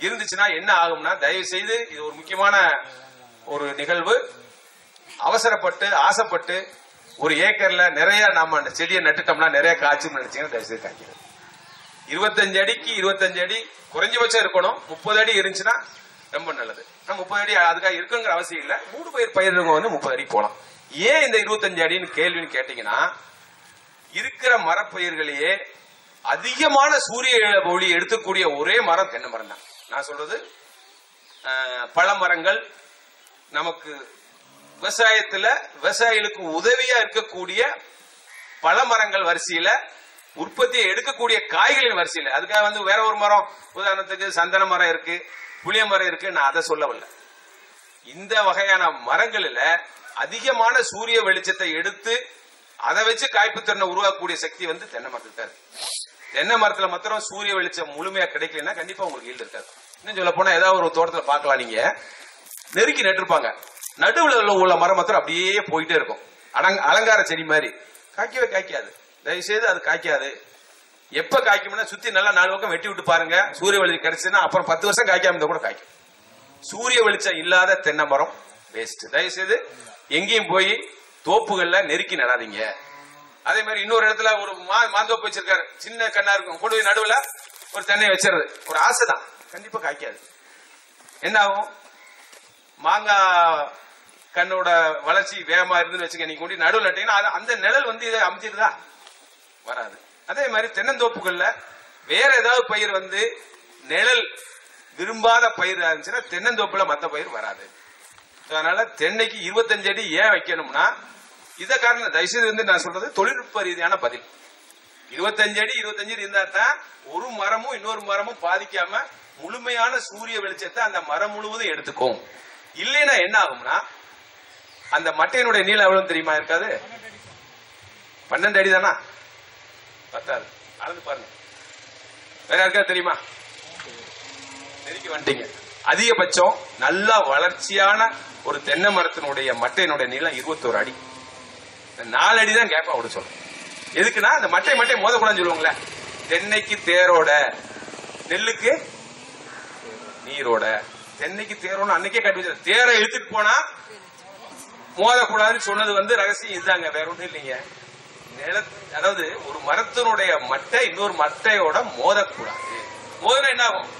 இருந்துச்சுன்னா என்ன ஆகும்னா தயவு செய்து இது ஒரு முக்கியமான ஒரு நிகழ்வு. அவசரப்பட்டு ஆசைப்பட்டு ஒரு ஏக்கர்ல நிறைய நாம அந்த செடியை நட்டுட்டோம்னா நிறைய காய்ச்சும் நினைச்சீங்கன்னா தயவு செய்து காய்க்கிறது இருபத்தஞ்சு அடிக்கு இருபத்தஞ்சு அடி குறைஞ்சபட்சம் இருக்கணும். முப்பது அடி இருந்துச்சுன்னா ரொம்ப நல்லது. நான் முப்பது அடி அதுக்காக இருக்குங்கிற அவசியம் இல்ல. மூணு பயிர் பயிர்றவங்க வந்து முப்பது அடி போகலாம். ஏன் இந்த இருபத்தஞ்சு அடின்னு கேள்வின்னு கேட்டீங்கன்னா இருக்கிற மரப்பயிர்களையே அதிகமான சூரிய ஒளி எடுத்துக்கூடிய ஒரே மரம் தென்னை மரம் தான் நான் சொல்றது? பழமரங்கள் பழ மரங்கள் நமக்கு விவசாயத்துல விவசாயிகளுக்கு உதவியா இருக்கக்கூடிய பழ மரங்கள் வரிசையில உற்பத்தியை எடுக்கக்கூடிய காய்களின் வரிசையில. அதுக்காக வந்து வேற ஒரு மரம். உதாரணத்துக்கு சந்தன மரம் இருக்கு புளிய மரம் இருக்கு நான் அதை சொல்லவில்லை. இந்த வகையான மரங்களில் அதிகமான சூரிய வெளிச்சத்தை எடுத்து அதை வச்சு காய்ப்பு திறனை உருவாக்கக்கூடிய சக்தி வந்து தென்னை மரத்துக்கு தான் இருக்கு. தென்னை மரத்துல மாத்திரம் சூரிய வெளிச்சம் முழுமையா கிடைக்கலன்னா கண்டிப்பா உங்களுக்கு ஈல்டு இருக்காது. இன்னும் சொல்ல போனா ஏதாவது ஒரு தோட்டத்துல பார்க்கலாம் நீங்க. நெருக்கி நட்டிருப்பாங்க. நடுவுல உள்ள மரம் மாத்திரம் அப்படியே போயிட்டே இருக்கும். அலங்க அலங்கார செடி மாதிரி. காய்க்கவே காய்க்காது. தயவு செய்து அது காய்க்காது. எப்ப காய்க்கும்னா சுத்தி நல்லா நாலு பக்கம் வெட்டி விட்டு பாருங்க. சூரிய வெளிச்சம் கிடைச்சுன்னா அப்புறம் பத்து வருஷம் காய்க்காம இருந்தா கூட காய்க்கும். சூரிய வெளிச்சம் இல்லாத தென்னை மரம் வேஸ்ட் தயவு செய்து எங்கேயும் போய் தோப்புகள்ல நெருக்கி நடாதீங்க. அதே மாதிரி இன்னொரு இடத்துல ஒரு மா மாந்தோப்பு வச்சிருக்காரு. சின்ன கண்ணா இருக்கும். கொண்டு போய் ஒரு தென்னை வச்சிருது. ஒரு ஆசை தான் கண்டிப்பா காய்க்காது. என்ன ஆகும்? மாங்காய் கண்ணோட வளர்ச்சி வேகமா இருந்துன்னு வச்சுக்க நீங்க கொண்டு நடுவில் நட்டீங்கன்னா அது- அந்த நிழல் வந்து இதை அமைச்சிருதா? வராது. அதே மாதிரி தென்னந்தோப்புகள்ல வேற ஏதாவது பயிர் வந்து நிழல் விரும்பாத பயிர் இருந்துச்சுன்னா தென்னந்தோப்புல மற்ற பயிர் வராது. அதனால தென்னைக்கு இருபத்தஞ்சு அடி ஏன் வைக்கணும்னா இத காரணம் தயவுசெய்து வந்து நான் சொல்றது தொழில்நுட்ப ரீதியான பதில். இருபத்தஞ்சு அடி இருபத்தஞ்சு அடி இருந்தா தான் ஒரு மரமும் இன்னொரு மரமும் பாதிக்காம முழுமையான சூரிய வெளிச்சத்தை அந்த மரம் முழுவதும் எடுத்துக்கும். இல்லைன்னா என்ன ஆகும்னா அந்த மட்டையினுடைய நீளம் எவ்வளவு தெரியுமா? இருக்காது. பன்னெண்டு அடி தானா? பத்தாது. அளந்து பாருங்க. வேற யாருக்காவது தெரியுமா? நெருக்கி வந்துட்டீங்க. அதிகபட்சம் நல்ல வளர்ச்சியான ஒரு தென்னை மரத்தினுடைய மட்டையினுடைய நீளம் இருபத்தோரு அடி. இந்த நாலு அடி தான் கேப்பா விட சொல்லும் எதுக்குன்னா அந்த மட்டை மட்டை மோதக்கூடாதுன்னு சொல்லுவாங்களே. தென்னைக்கு தேரோட நெல்லுக்கு நீரோட. தென்னைக்கு தேரோன்னு அன்னைக்கே கட்டி வச்சு தேரை இழுத்துட்டு போனா மோதக்கூடாதுன்னு சொன்னது வந்து ரகசியம் இதுதாங்க வேற ஒன்றும் இல்லைங்க. நில அதாவது ஒரு மரத்தினுடைய மட்டை இன்னொரு மட்டையோட மோதக்கூடாது. மோதினா என்ன ஆகும்